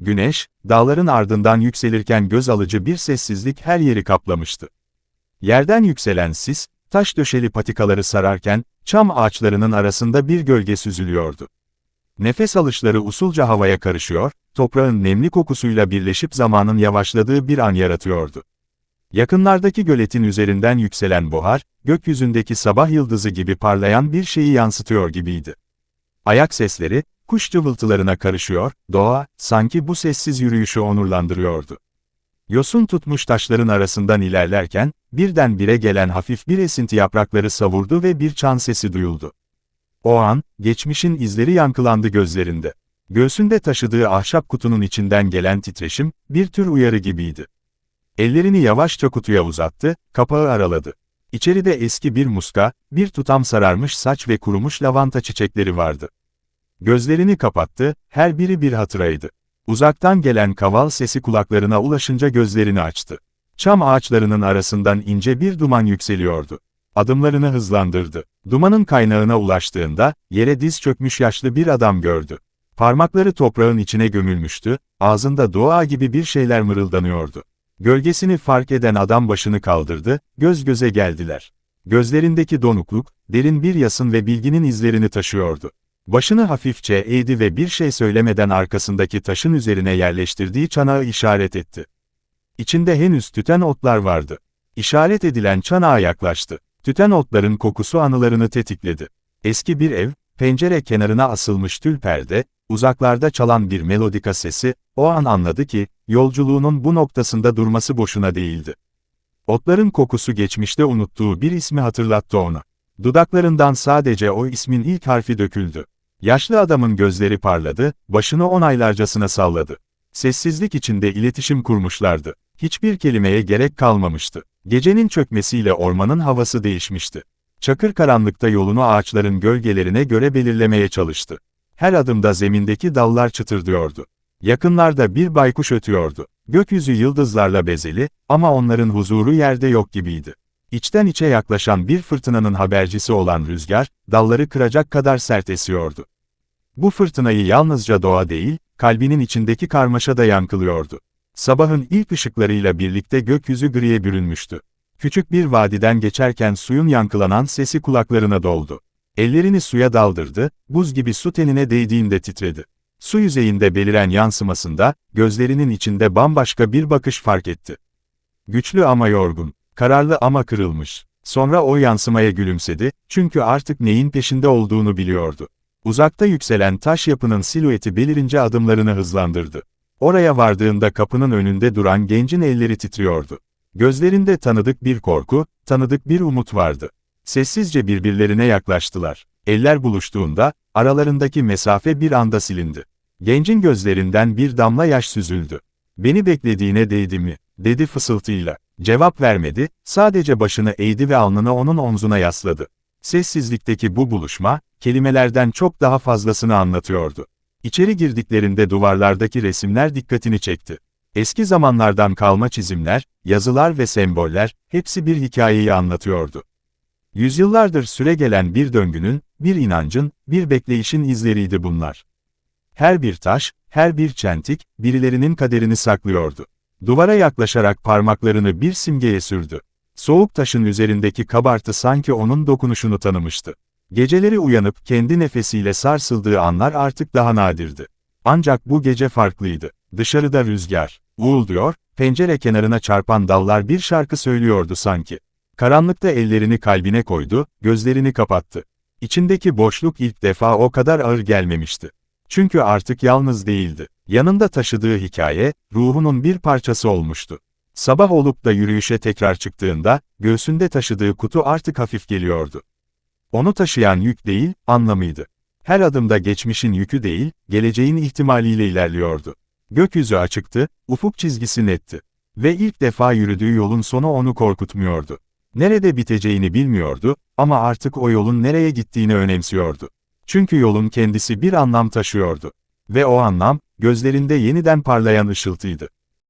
Güneş, dağların ardından yükselirken göz alıcı bir sessizlik her yeri kaplamıştı. Yerden yükselen sis, taş döşeli patikaları sararken, çam ağaçlarının arasında bir gölge süzülüyordu. Nefes alışları usulca havaya karışıyor, toprağın nemli kokusuyla birleşip zamanın yavaşladığı bir an yaratıyordu. Yakınlardaki göletin üzerinden yükselen buhar, gökyüzündeki sabah yıldızı gibi parlayan bir şeyi yansıtıyor gibiydi. Ayak sesleri, kuş cıvıltılarına karışıyor, doğa, sanki bu sessiz yürüyüşü onurlandırıyordu. Yosun tutmuş taşların arasından ilerlerken, birdenbire gelen hafif bir esinti yaprakları savurdu ve bir çan sesi duyuldu. O an, geçmişin izleri yankılandı gözlerinde. Göğsünde taşıdığı ahşap kutunun içinden gelen titreşim, bir tür uyarı gibiydi. Ellerini yavaşça kutuya uzattı, kapağı araladı. İçeride eski bir muska, bir tutam sararmış saç ve kurumuş lavanta çiçekleri vardı. Gözlerini kapattı, her biri bir hatıraydı. Uzaktan gelen kaval sesi kulaklarına ulaşınca gözlerini açtı. Çam ağaçlarının arasından ince bir duman yükseliyordu. Adımlarını hızlandırdı. Dumanın kaynağına ulaştığında, yere diz çökmüş yaşlı bir adam gördü. Parmakları toprağın içine gömülmüştü, ağzında dua gibi bir şeyler mırıldanıyordu. Gölgesini fark eden adam başını kaldırdı, göz göze geldiler. Gözlerindeki donukluk, derin bir yasın ve bilginin izlerini taşıyordu. Başını hafifçe eğdi ve bir şey söylemeden arkasındaki taşın üzerine yerleştirdiği çanağı işaret etti. İçinde henüz tüten otlar vardı. İşaret edilen çanağa yaklaştı. Tüten otların kokusu anılarını tetikledi. Eski bir ev, pencere kenarına asılmış tül perde, uzaklarda çalan bir melodika sesi, o an anladı ki, yolculuğunun bu noktasında durması boşuna değildi. Otların kokusu geçmişte unuttuğu bir ismi hatırlattı ona. Dudaklarından sadece o ismin ilk harfi döküldü. Yaşlı adamın gözleri parladı, başını onaylarcasına salladı. Sessizlik içinde iletişim kurmuşlardı. Hiçbir kelimeye gerek kalmamıştı. Gecenin çökmesiyle ormanın havası değişmişti. Çakır karanlıkta yolunu ağaçların gölgelerine göre belirlemeye çalıştı. Her adımda zemindeki dallar çıtırdıyordu. Yakınlarda bir baykuş ötüyordu. Gökyüzü yıldızlarla bezeli, ama onların huzuru yerde yok gibiydi. İçten içe yaklaşan bir fırtınanın habercisi olan rüzgar, dalları kıracak kadar sert esiyordu. Bu fırtınayı yalnızca doğa değil, kalbinin içindeki karmaşa da yankılıyordu. Sabahın ilk ışıklarıyla birlikte gökyüzü griye bürünmüştü. Küçük bir vadiden geçerken suyun yankılanan sesi kulaklarına doldu. Ellerini suya daldırdı, buz gibi su tenine değdiğinde titredi. Su yüzeyinde beliren yansımasında, gözlerinin içinde bambaşka bir bakış fark etti. Güçlü ama yorgun, kararlı ama kırılmış. Sonra o yansımaya gülümsedi, çünkü artık neyin peşinde olduğunu biliyordu. Uzakta yükselen taş yapının silüeti belirince adımlarını hızlandırdı. Oraya vardığında kapının önünde duran gencin elleri titriyordu. Gözlerinde tanıdık bir korku, tanıdık bir umut vardı. Sessizce birbirlerine yaklaştılar. Eller buluştuğunda, aralarındaki mesafe bir anda silindi. Gencin gözlerinden bir damla yaş süzüldü. Beni beklediğine değdi mi, dedi fısıltıyla. Cevap vermedi, sadece başını eğdi ve alnını onun omzuna yasladı. Sessizlikteki bu buluşma, kelimelerden çok daha fazlasını anlatıyordu. İçeri girdiklerinde duvarlardaki resimler dikkatini çekti. Eski zamanlardan kalma çizimler, yazılar ve semboller, hepsi bir hikayeyi anlatıyordu. Yüzyıllardır süregelen bir döngünün, bir inancın, bir bekleyişin izleriydi bunlar. Her bir taş, her bir çentik, birilerinin kaderini saklıyordu. Duvara yaklaşarak parmaklarını bir simgeye sürdü. Soğuk taşın üzerindeki kabartı sanki onun dokunuşunu tanımıştı. Geceleri uyanıp kendi nefesiyle sarsıldığı anlar artık daha nadirdi. Ancak bu gece farklıydı. Dışarıda rüzgar, uğulduyor, pencere kenarına çarpan dallar bir şarkı söylüyordu sanki. Karanlıkta ellerini kalbine koydu, gözlerini kapattı. İçindeki boşluk ilk defa o kadar ağır gelmemişti. Çünkü artık yalnız değildi. Yanında taşıdığı hikaye, ruhunun bir parçası olmuştu. Sabah olup da yürüyüşe tekrar çıktığında, göğsünde taşıdığı kutu artık hafif geliyordu. Onu taşıyan yük değil, anlamıydı. Her adımda geçmişin yükü değil, geleceğin ihtimaliyle ilerliyordu. Gökyüzü açıktı, ufuk çizgisi netti. Ve ilk defa yürüdüğü yolun sonu onu korkutmuyordu. Nerede biteceğini bilmiyordu, ama artık o yolun nereye gittiğini önemsiyordu. Çünkü yolun kendisi bir anlam taşıyordu. Ve o anlam, gözlerinde yeniden parlayan ışıltıydı.